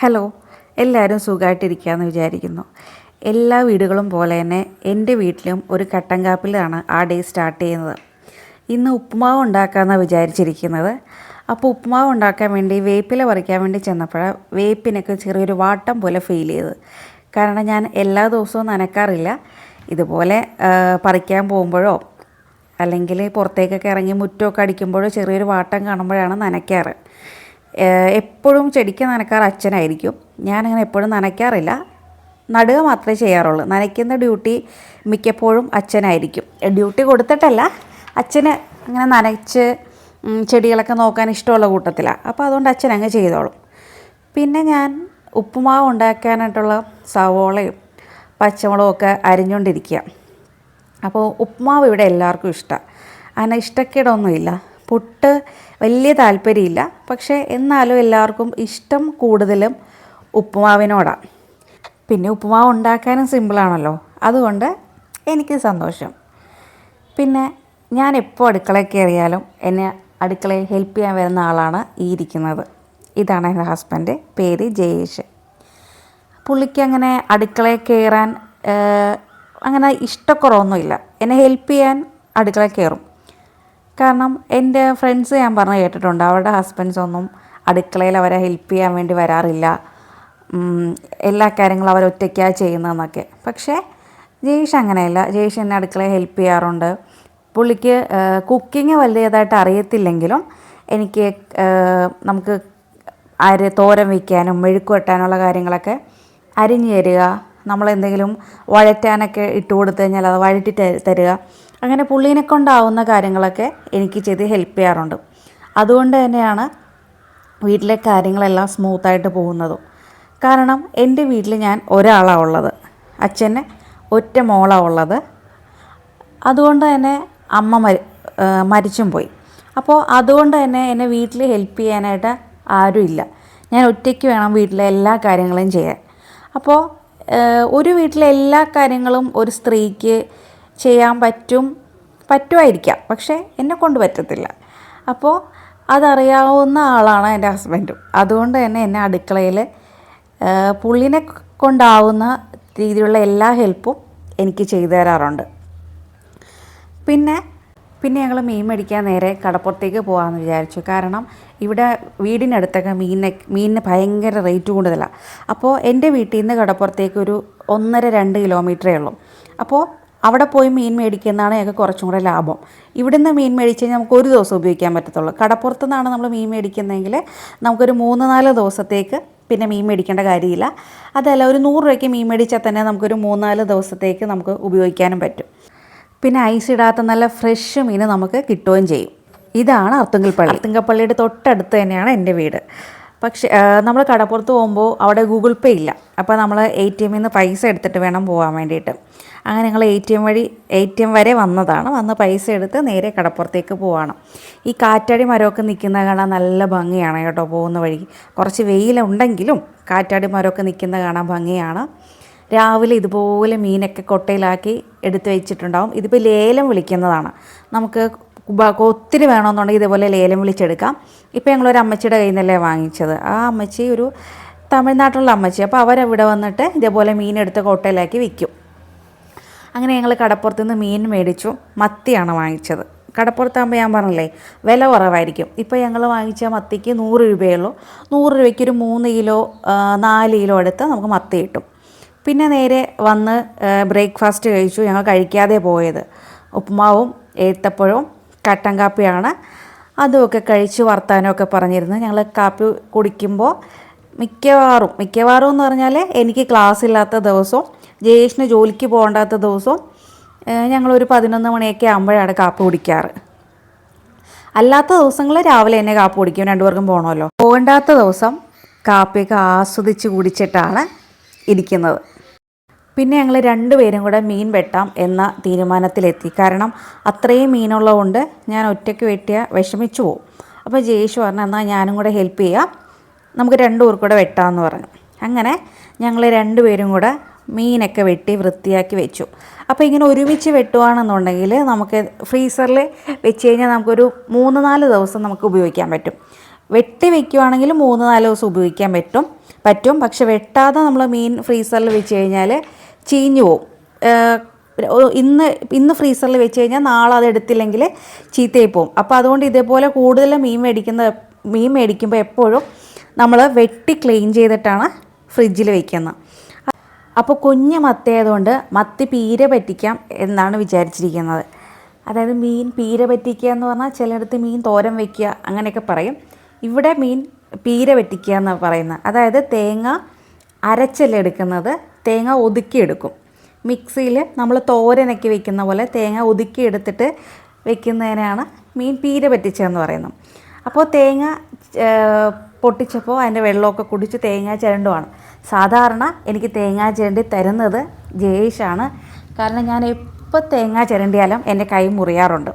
Hello എല്ലാവരും സുഖമായിട്ടിരിക്കുകയെന്ന് വിചാരിക്കുന്നു. എല്ലാ വീടുകളും പോലെ തന്നെ എന്റെ വീട്ടിലും ഒരു കട്ടൻ കാപ്പിലാണ് ആ ഡേ സ്റ്റാർട്ട് ചെയ്യുന്നത്. ഇന്ന് ഉപ്പുമാവ് ഉണ്ടാക്കാമെന്നാണ് വിചാരിച്ചിരിക്കുന്നത്. അപ്പോൾ ഉപ്പുമാവ് ഉണ്ടാക്കാൻ വേണ്ടി വേപ്പില പറിക്കാൻ വേണ്ടി ചെന്നപ്പോൾ വേപ്പിനൊക്കെ ചെറിയൊരു വാട്ടം പോലെ ഫീൽ ചെയ്ത് കാരണം ഞാൻ എല്ലാ ദിവസവും നനക്കാറില്ല. ഇതുപോലെ പറിക്കാൻ പോകുമ്പോഴോ അല്ലെങ്കിൽ പുറത്തേക്കൊക്കെ ഇറങ്ങി മുറ്റമൊക്കെ അടിക്കുമ്പോഴോ ചെറിയൊരു വാട്ടം കാണുമ്പോഴാണ് നനയ്ക്കാറ്. എപ്പോഴും ചെടിക്ക് നനക്കാറ് അച്ഛനായിരിക്കും. ഞാനങ്ങനെ എപ്പോഴും നനയ്ക്കാറില്ല. നടുക മാത്രമേ ചെയ്യാറുള്ളൂ. നനയ്ക്കുന്ന ഡ്യൂട്ടി മിക്കപ്പോഴും അച്ഛനായിരിക്കും. ഡ്യൂട്ടി കൊടുത്തിട്ടല്ല അച്ഛന് അങ്ങനെ നനച്ച് ചെടികളൊക്കെ നോക്കാൻ ഇഷ്ടമുള്ള കൂട്ടത്തിലാണ് അപ്പോൾ അതുകൊണ്ട് അച്ഛൻ അങ്ങ് ചെയ്തോളും. പിന്നെ ഞാൻ ഉപ്പുമാവ് ഉണ്ടാക്കാനായിട്ടുള്ള സവോളയും പച്ചമുളകും ഒക്കെ അരിഞ്ഞുകൊണ്ടിരിക്കുക. അപ്പോൾ ഉപ്പുമാവ് ഇവിടെ എല്ലാവർക്കും ഇഷ്ടമാണ് അങ്ങനെ ഇഷ്ടക്കേടൊന്നുമില്ല. പുട്ട് വലിയ താല്പര്യമില്ല. പക്ഷേ എന്നാലും എല്ലാവർക്കും ഇഷ്ടം കൂടുതലും ഉപ്പുമാവിനോടാണ് പിന്നെ ഉപ്പുമാവ് ഉണ്ടാക്കാനും സിമ്പിളാണല്ലോ. അതുകൊണ്ട് എനിക്ക് സന്തോഷം. പിന്നെ ഞാൻ എപ്പോൾ അടുക്കളയിൽ കയറിയാലും എന്നെ അടുക്കളയിൽ ഹെൽപ്പ് ചെയ്യാൻ വരുന്ന ആളാണ് ഈ ഇരിക്കുന്നത്. ഇതാണ് എന്റെ ഹസ്ബൻഡ്. പേര് ജയേഷ്. പുള്ളിക്ക് അങ്ങനെ അടുക്കളയിൽ കയറാൻ അങ്ങനെ ഇഷ്ടക്കുറവൊന്നുമില്ല. എന്നെ ഹെൽപ്പ് ചെയ്യാൻ അടുക്കളയിൽ കയറും. കാരണം എന്റെ ഫ്രണ്ട്സ് ഞാൻ പറഞ്ഞ് കേട്ടിട്ടുണ്ട്. അവരുടെ ഹസ്ബൻഡ്സ് ഒന്നും അടുക്കളയിൽ അവരെ ഹെൽപ്പ് ചെയ്യാൻ വേണ്ടി വരാറില്ല. എല്ലാ കാര്യങ്ങളും അവർ ഒറ്റയ്ക്കാണ് ചെയ്യുന്നതെന്നൊക്കെ. പക്ഷേ ജയേഷ് അങ്ങനെയല്ല. ജയേഷ് എന്നെ അടുക്കളയിൽ ഹെൽപ്പ് ചെയ്യാറുണ്ട്. പുള്ളിക്ക് കുക്കിംഗ് വലിയതായിട്ട് അറിയത്തില്ലെങ്കിലും എനിക്ക് നമുക്ക് അരി തോരൻ വയ്ക്കാനും മെഴുക്ക് വെട്ടാനുള്ള കാര്യങ്ങളൊക്കെ അരിഞ്ഞു തരിക. നമ്മളെന്തെങ്കിലും വഴറ്റാനൊക്കെ ഇട്ട് കൊടുത്തു കഴിഞ്ഞാൽ അത് വഴറ്റി തരിക. അങ്ങനെ പുള്ളീനെ കൊണ്ടാവുന്ന കാര്യങ്ങളൊക്കെ എനിക്ക് ചെയ്ത് ഹെൽപ്പ് ചെയ്യാറുണ്ട്. അതുകൊണ്ട് തന്നെയാണ് വീട്ടിലെ കാര്യങ്ങളെല്ലാം സ്മൂത്തായിട്ട് പോകുന്നതും. കാരണം എന്റെ വീട്ടിൽ ഞാൻ ഒരാളാണ് ഉള്ളത്. അച്ഛന് ഒറ്റ മോളാണ് ഉള്ളത്. അതുകൊണ്ട് തന്നെ അമ്മ മരി മരിച്ചും പോയി. അപ്പോൾ അതുകൊണ്ട് തന്നെ എന്നെ വീട്ടിൽ ഹെൽപ്പ് ചെയ്യാനായിട്ട് ആരുമില്ല ഞാൻ ഒറ്റയ്ക്ക് വേണം വീട്ടിലെ എല്ലാ കാര്യങ്ങളും ചെയ്യാൻ. അപ്പോൾ ഒരു വീട്ടിലെ എല്ലാ കാര്യങ്ങളും ഒരു സ്ത്രീക്ക് ചെയ്യാൻ പറ്റും പറ്റുമായിരിക്കാം. പക്ഷേ എന്നെ കൊണ്ട് പറ്റത്തില്ല. അപ്പോൾ അതറിയാവുന്ന ആളാണ് എന്റെ ഹസ്ബൻഡും. അതുകൊണ്ട് തന്നെ എന്നെ അടുക്കളയിൽ പുള്ളിനെ കൊണ്ടാവുന്ന രീതിയിലുള്ള എല്ലാ ഹെൽപ്പും എനിക്ക് ചെയ്തു തരാറുണ്ട്. പിന്നെ പിന്നെ ഞങ്ങൾ മീൻ മേടിക്കാൻ നേരെ കടപ്പുറത്തേക്ക് പോകാമെന്ന് വിചാരിച്ചു. കാരണം ഇവിടെ വീടിനടുത്തൊക്കെ മീനിന് മീനിന് ഭയങ്കര റേറ്റ് കൂടുതലാണ്. അപ്പോൾ എന്റെ വീട്ടിൽ നിന്ന് കടപ്പുറത്തേക്ക് ഒരു ഒന്നര രണ്ട് കിലോമീറ്ററേ ഉള്ളൂ. അപ്പോൾ അവിടെ പോയി മീൻ മേടിക്കുന്നതാണ് ഞങ്ങൾക്ക് കുറച്ചും കൂടെ ലാഭം. ഇവിടുന്ന് മീൻ മേടിച്ച് കഴിഞ്ഞാൽ നമുക്ക് ഒരു ദിവസം ഉപയോഗിക്കാൻ പറ്റത്തുള്ളൂ. കടപ്പുറത്തു നിന്നാണ് നമ്മൾ മീൻ മേടിക്കുന്നതെങ്കിൽ നമുക്കൊരു മൂന്ന് നാല് ദിവസത്തേക്ക് പിന്നെ മീൻ മേടിക്കേണ്ട കാര്യമില്ല. അതല്ല ഒരു നൂറ് രൂപയ്ക്ക് മീൻ മേടിച്ചാൽ തന്നെ നമുക്കൊരു മൂന്നാൽ ദിവസത്തേക്ക് നമുക്ക് ഉപയോഗിക്കാനും പറ്റും. പിന്നെ ഐസ് ഇടാത്ത നല്ല ഫ്രഷ് മീൻ നമുക്ക് കിട്ടുകയും ചെയ്യും. ഇതാണ് അർത്തുങ്കൽപ്പള്ളി അർത്തുങ്കൽപ്പള്ളിയുടെ തൊട്ടടുത്ത് തന്നെയാണ് എന്റെ വീട്. പക്ഷേ നമ്മൾ കടപ്പുറത്ത് പോകുമ്പോൾ അവിടെ ഗൂഗിൾ പേ ഇല്ല. അപ്പോൾ നമ്മൾ എ ടി എമ്മിൽ നിന്ന് പൈസ എടുത്തിട്ട് വേണം പോകാൻ വേണ്ടിയിട്ട്. അങ്ങനെ ഞങ്ങൾ എ ടി എം വഴി എ ടി എം വരെ വന്നതാണ്. വന്ന് പൈസ എടുത്ത് നേരെ കടപ്പുറത്തേക്ക് പോവാണ്. ഈ കാറ്റാടി മരമൊക്കെ നിൽക്കുന്ന കാണാൻ നല്ല ഭംഗിയാണ് കേട്ടോ പോകുന്ന വഴി. കുറച്ച് വെയിലുണ്ടെങ്കിലും കാറ്റാടി മരമൊക്കെ നിൽക്കുന്ന കാണാൻ ഭംഗിയാണ്. രാവിലെ ഇതുപോലെ മീനൊക്കെ കൊട്ടയിലാക്കി എടുത്ത് വെച്ചിട്ടുണ്ടാവും. ഇതിപ്പോൾ ലേലം വിളിക്കുന്നതാണ്. നമുക്ക് ഒത്തിരി വേണമെന്നുണ്ടെങ്കിൽ ഇതേപോലെ ലേലം വിളിച്ചെടുക്കാം. ഇപ്പോൾ ഞങ്ങളൊരു അമ്മച്ചിയുടെ കയ്യിൽ നിന്നല്ലേ വാങ്ങിച്ചത്. ആ അമ്മച്ചി ഒരു തമിഴ്നാട്ടിലുള്ള അമ്മച്ചി. അപ്പോൾ അവരവിടെ വന്നിട്ട് ഇതേപോലെ മീനെടുത്ത് കോട്ടയിലാക്കി വിൽക്കും. അങ്ങനെ ഞങ്ങൾ കടപ്പുറത്ത് നിന്ന് മീൻ മേടിച്ചു. മത്തിയാണ് വാങ്ങിച്ചത്. കടപ്പുറത്താകുമ്പോൾ ഞാൻ പറഞ്ഞില്ലേ വില കുറവായിരിക്കും. ഇപ്പോൾ ഞങ്ങൾ വാങ്ങിച്ച മത്തിക്ക് നൂറ് രൂപയേ ഉള്ളൂ. നൂറ് രൂപയ്ക്ക് ഒരു മൂന്ന് കിലോ നാല് കിലോ എടുത്ത് നമുക്ക് മത്തി കിട്ടും. പിന്നെ നേരെ വന്ന് ബ്രേക്ക്ഫാസ്റ്റ് കഴിച്ചു. ഞങ്ങൾ കഴിക്കാതെ പോയത്. ഉപ്പുമാവും ഏത്തപ്പഴവും കട്ടൻ കാപ്പിയാണ്. അതുമൊക്കെ കഴിച്ച് വർത്താനമൊക്കെ പറഞ്ഞിരുന്നു. ഞങ്ങൾ കാപ്പി കുടിക്കുമ്പോൾ മിക്കവാറും മിക്കവാറും എന്ന് പറഞ്ഞാൽ എനിക്ക് ക്ലാസ് ഇല്ലാത്ത ദിവസവും ജയേഷിന് ജോലിക്ക് പോകണ്ടാത്ത ദിവസവും ഞങ്ങളൊരു പതിനൊന്ന് മണിയൊക്കെ ആകുമ്പോഴാണ് കാപ്പി കുടിക്കാറ്. അല്ലാത്ത ദിവസങ്ങൾ രാവിലെ തന്നെ കാപ്പി കുടിക്കും. രണ്ടുപേർക്കും പോകണമല്ലോ പോകണ്ടാത്ത ദിവസം കാപ്പിയൊക്കെ ആസ്വദിച്ച് കുടിച്ചിട്ടാണ് ഇരിക്കുന്നത്. പിന്നെ ഞങ്ങൾ രണ്ടുപേരും കൂടെ മീൻ വെട്ടാം എന്ന തീരുമാനത്തിലെത്തി. കാരണം അത്രയും മീനുള്ളതുകൊണ്ട് ഞാൻ ഒറ്റയ്ക്ക് വെട്ടിയ വിഷമിച്ചു പോകും അപ്പോൾ ജയേഷ് പറഞ്ഞു എന്നാൽ ഞാനും കൂടെ ഹെൽപ്പ് ചെയ്യാം. നമുക്ക് രണ്ടു പേർ കൂടെ വെട്ടാമെന്ന് പറഞ്ഞു. അങ്ങനെ ഞങ്ങൾ രണ്ടുപേരും കൂടെ മീനൊക്കെ വെട്ടി വൃത്തിയാക്കി വെച്ചു. അപ്പോൾ ഇങ്ങനെ ഒരുമിച്ച് വെട്ടുവാണെന്നുണ്ടെങ്കിൽ നമുക്ക് ഫ്രീസറിൽ വെച്ച് കഴിഞ്ഞാൽ നമുക്കൊരു മൂന്ന് നാല് ദിവസം നമുക്ക് ഉപയോഗിക്കാൻ പറ്റും. വെട്ടി വെക്കുവാണെങ്കിൽ മൂന്ന് നാല് ദിവസം ഉപയോഗിക്കാൻ പറ്റും. പറ്റും. പക്ഷെ വെട്ടാതെ നമ്മൾ മീൻ ഫ്രീസറിൽ വെച്ച് കഴിഞ്ഞാൽ ചീഞ്ഞു പോവും. ഇന്ന് ഇന്ന് ഫ്രീസറിൽ വെച്ച് കഴിഞ്ഞാൽ നാളെ അത് എടുത്തില്ലെങ്കിൽ ചീത്തയായി പോകും അപ്പോൾ അതുകൊണ്ട് ഇതേപോലെ കൂടുതൽ മീൻ മേടിക്കുന്ന മീൻ മേടിക്കുമ്പോൾ എപ്പോഴും നമ്മൾ വെട്ടി ക്ലീൻ ചെയ്തിട്ടാണ് ഫ്രിഡ്ജിൽ വയ്ക്കുന്നത് അപ്പോൾ കുഞ്ഞ് മത്തയായതുകൊണ്ട് മത്തി പീര പറ്റിക്കാം എന്നാണ് വിചാരിച്ചിരിക്കുന്നത്. അതായത് മീൻ പീര പറ്റിക്കുക എന്ന് പറഞ്ഞാൽ ചിലയിടത്ത് മീൻ തോരൻ വയ്ക്കുക അങ്ങനെയൊക്കെ പറയും. ഇവിടെ മീൻ പീര വെട്ടിക്കുക എന്ന് പറയുന്നത് അതായത് തേങ്ങ അരച്ചല്ല എടുക്കുന്നത്. തേങ്ങ ഒതുക്കിയെടുക്കും മിക്സിയിൽ നമ്മൾ തോരനൊക്കെ വെക്കുന്ന പോലെ തേങ്ങ ഒതുക്കിയെടുത്തിട്ട് വെക്കുന്നതിനാണ് മീൻ പീര പറ്റിച്ചതെന്ന് പറയുന്നത്. അപ്പോൾ തേങ്ങ പൊട്ടിച്ചപ്പോൾ അതിന്റെ വെള്ളമൊക്കെ കുടിച്ച് തേങ്ങ ചിരണ്ടുമാണ് സാധാരണ എനിക്ക് തേങ്ങ ചിരണ്ടി തരുന്നത് ജയേഷാണ്. കാരണം ഞാൻ എപ്പോൾ തേങ്ങ ചിരണ്ടിയാലും എന്റെ കൈ മുറിയാറുണ്ട്.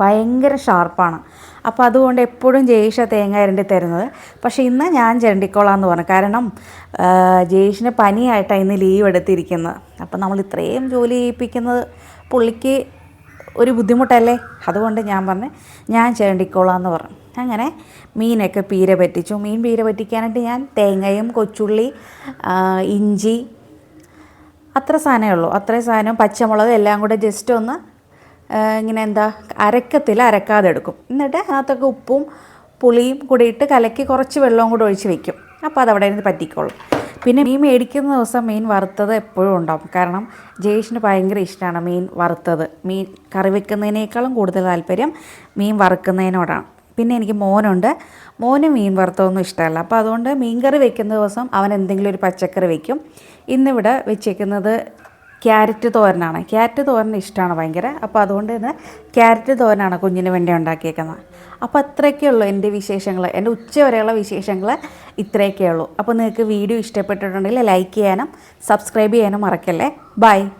ഭയങ്കര ഷാർപ്പാണ്. അപ്പോൾ അതുകൊണ്ട് എപ്പോഴും ജയേഷ തേങ്ങ ഇരണ്ടി തരുന്നത്. പക്ഷേ ഇന്ന് ഞാൻ ചിരണ്ടിക്കോളാം എന്ന് പറഞ്ഞു. കാരണം ജയേഷിന് പനിയായിട്ടാണ് ഇന്ന് ലീവ് എടുത്തിരിക്കുന്നത്. അപ്പോൾ നമ്മൾ ഇത്രയും ജോലി ചെയ്യിപ്പിക്കുന്നത് പുള്ളിക്ക് ഒരു ബുദ്ധിമുട്ടല്ലേ? അതുകൊണ്ട് ഞാൻ പറഞ്ഞു ഞാൻ ചിരണ്ടിക്കോളാം എന്ന് പറഞ്ഞു. അങ്ങനെ മീനൊക്കെ പീര പറ്റിച്ചു. മീൻ പീര പറ്റിക്കാനായിട്ട് ഞാൻ തേങ്ങയും കൊച്ചുള്ളി ഇഞ്ചി അത്ര സാധനമേ ഉള്ളൂ. അത്രയും സാധനം പച്ചമുളക് എല്ലാം കൂടെ ജസ്റ്റ് ഒന്ന് ഇങ്ങനെ എന്താ അരക്കത്തിൽ അരക്കാതെ എടുക്കും. എന്നിട്ട് അതിനകത്തൊക്കെ ഉപ്പും പുളിയും കൂടി ഇട്ട് കലക്കി കുറച്ച് വെള്ളവും കൂടി ഒഴിച്ച് വെക്കും. അപ്പോൾ അതവിടെ ഇരുന്ന് പറ്റിക്കോളും. പിന്നെ മീൻ മേടിക്കുന്ന ദിവസം മീൻ വറുത്തത് എപ്പോഴും ഉണ്ടാവും. കാരണം ജയേഷിന് ഭയങ്കര ഇഷ്ടമാണ് മീൻ വറുത്തത്. മീൻ കറി വെക്കുന്നതിനേക്കാളും കൂടുതൽ താല്പര്യം മീൻ വറുക്കുന്നതിനോടാണ്. പിന്നെ എനിക്ക് മോനുണ്ട്. മോന് മീൻ വറുത്തതൊന്നും ഇഷ്ടമല്ല. അപ്പോൾ അതുകൊണ്ട് മീൻ കറി വെക്കുന്ന ദിവസം അവൻ എന്തെങ്കിലും ഒരു പച്ചക്കറി വെക്കും. ഇന്നിവിടെ വെച്ചേക്കുന്നത് ക്യാരറ്റ് തോരനാണ്. ക്യാരറ്റ് തോരൻ ഇഷ്ടമാണ് ഭയങ്കര. അപ്പോൾ അതുകൊണ്ട് തന്നെ ക്യാരറ്റ് തോരനാണ് കുഞ്ഞിന് വേണ്ടി ഉണ്ടാക്കിയേക്കുന്നത്. അപ്പോൾ അത്രയൊക്കെ ഉള്ളൂ എന്റെ വിശേഷങ്ങൾ. എന്റെ ഉച്ച വരെയുള്ള വിശേഷങ്ങൾ ഇത്രയൊക്കെ ഉള്ളൂ. അപ്പോൾ നിങ്ങൾക്ക് വീഡിയോ ഇഷ്ടപ്പെട്ടിട്ടുണ്ടെങ്കിൽ ലൈക്ക് ചെയ്യാനും സബ്സ്ക്രൈബ് ചെയ്യാനും മറക്കല്ലേ? ബൈ.